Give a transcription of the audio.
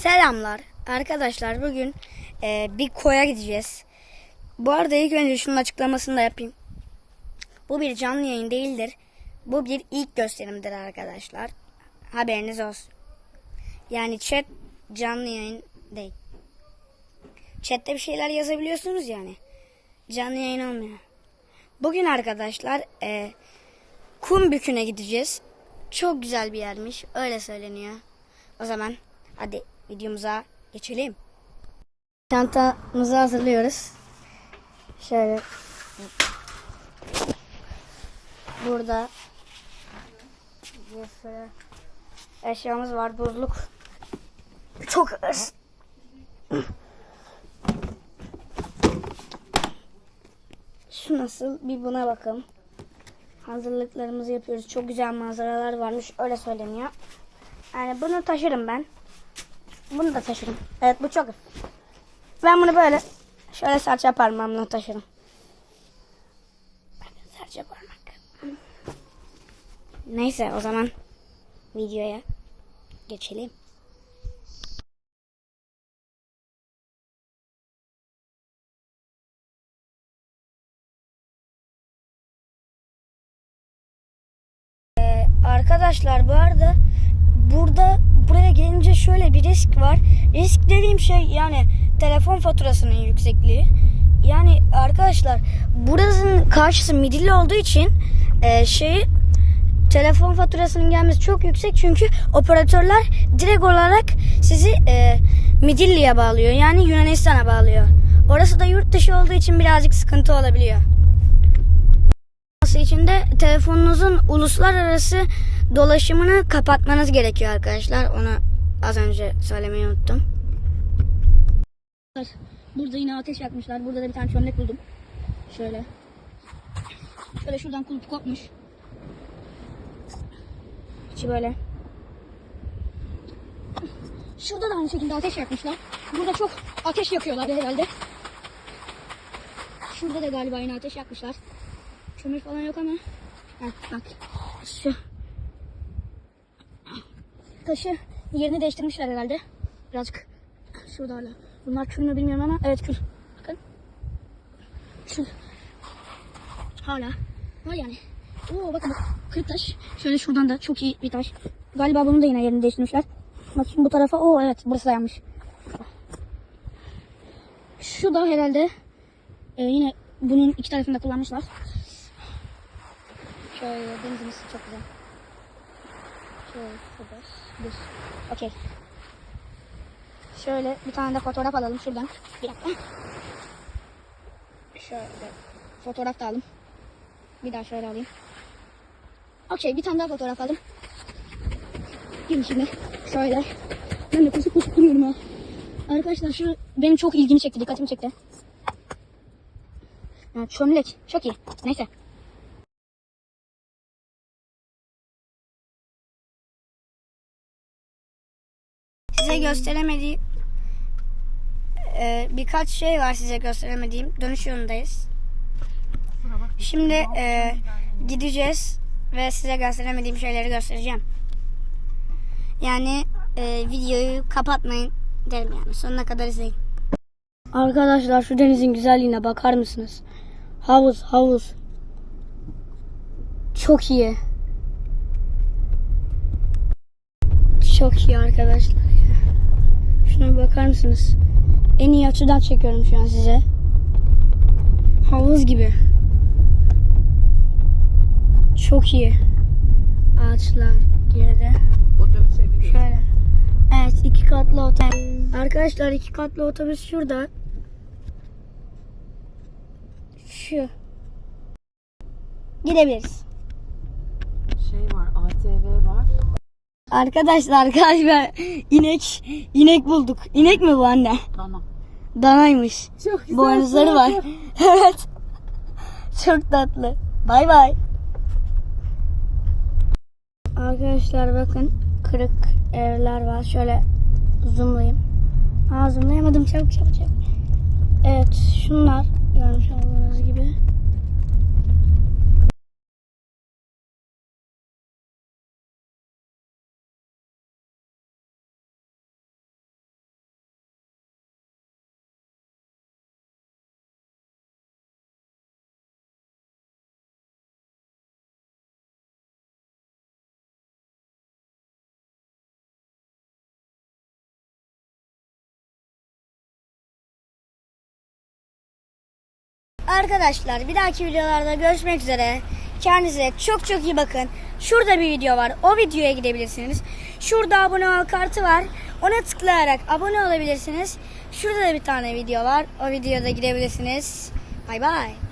Selamlar arkadaşlar bugün e, bir koya gideceğiz. Bu arada ilk önce şunun açıklamasını da yapayım. Bu bir canlı yayın değildir. Bu bir ilk gösterimdir arkadaşlar. Haberiniz olsun. Yani chat canlı yayın değil. Chatte bir şeyler yazabiliyorsunuz yani. Canlı yayın olmuyor. Bugün arkadaşlar e, Kumbükü'ne gideceğiz. Çok güzel bir yermiş. Öyle söyleniyor. O zaman hadi videomuza geçelim. Çantamızı hazırlıyoruz. Şöyle. Burada bir eşyamız var. Buzluk. Çok ağır. Şu nasıl? Bir buna bakalım. Hazırlıklarımızı yapıyoruz. Çok güzel manzaralar varmış. Öyle söyleniyor. Yani bunu taşırım ben. Bunu da taşırım. Evet bu çok. Ben bunu böyle şöyle serçe parmağımla taşırım. Bakın serçe parmak. Neyse o zaman videoya geçelim. Ee, arkadaşlar bu arada burada buraya gelince şöyle bir risk var. Risk dediğim şey yani telefon faturasının yüksekliği. Yani arkadaşlar burasının karşısı midilli olduğu için e, şeyi telefon faturasının gelmesi çok yüksek çünkü operatörler direkt olarak sizi e, Midilli'ye bağlıyor. Yani Yunanistan'a bağlıyor. Orası da yurt dışı olduğu için birazcık sıkıntı olabiliyor. Olması için de telefonunuzun uluslararası dolaşımını kapatmanız gerekiyor arkadaşlar. Onu az önce söylemeyi unuttum. Burada yine ateş yakmışlar. Burada da bir tane çömlek buldum. Şöyle. Şöyle şuradan kulp kopmuş. İçi böyle. Şurada da aynı şekilde ateş yakmışlar. Burada çok ateş yakıyorlar herhalde. Şurada da galiba yine ateş yakmışlar. Kömür falan yok ama. Bak bak. Şu. Taşı yerini değiştirmişler herhalde. Birazcık. Şurada hala. Bunlar kül mü bilmiyorum ama evet kül. Bakın. Kül. Hala. Var yani. Oo bakın bak. Kırık taş. Şöyle şuradan da çok iyi bir taş. Galiba bunun da yine yerini değiştirmişler. Bak şimdi bu tarafa. Oo evet burası da. Şu da herhalde e, yine bunun iki tarafında kullanmışlar. Şöyle denizimiz çok güzel. Şöyle şurada. Düz. Okey. Şöyle bir tane de fotoğraf alalım şuradan. Bir dakika. Şöyle fotoğraf da alalım. Bir daha şöyle alayım. Okey bir tane daha fotoğraf aldım. Gelin şimdi şöyle. Ben de koşup koşup duruyorum ha. Arkadaşlar şu benim çok ilgimi çekti, dikkatimi çekti. Yani çömlek. Çok iyi. Neyse. Gösteremediğim e, birkaç şey var size gösteremediğim. Dönüş yolundayız. Şimdi e, gideceğiz ve size gösteremediğim şeyleri göstereceğim. Yani e, videoyu kapatmayın derim yani. Sonuna kadar izleyin. Arkadaşlar şu denizin güzelliğine bakar mısınız? Havuz, havuz. Çok iyi. Çok iyi arkadaşlar. Şuna bakar mısınız? En iyi açıdan çekiyorum şu an size. Havuz gibi. Çok iyi. Ağaçlar geride. Şöyle. Evet iki katlı otobüs. Arkadaşlar iki katlı otobüs şurada. Şu. Gidebiliriz. Şey var, ATV var. Arkadaşlar galiba inek inek bulduk. İnek mi bu anne? Dana. Danaymış. Çok güzel. Boynuzları var. evet. Çok tatlı. Bay bay. Arkadaşlar bakın kırık evler var. Şöyle zoomlayayım. Aa zoomlayamadım. Çabuk çabuk çabuk. Evet şunlar görmüş olduğunuz gibi. Arkadaşlar bir dahaki videolarda görüşmek üzere. Kendinize çok çok iyi bakın. Şurada bir video var. O videoya gidebilirsiniz. Şurada abone ol kartı var. Ona tıklayarak abone olabilirsiniz. Şurada da bir tane video var. O videoda gidebilirsiniz. Bay bay.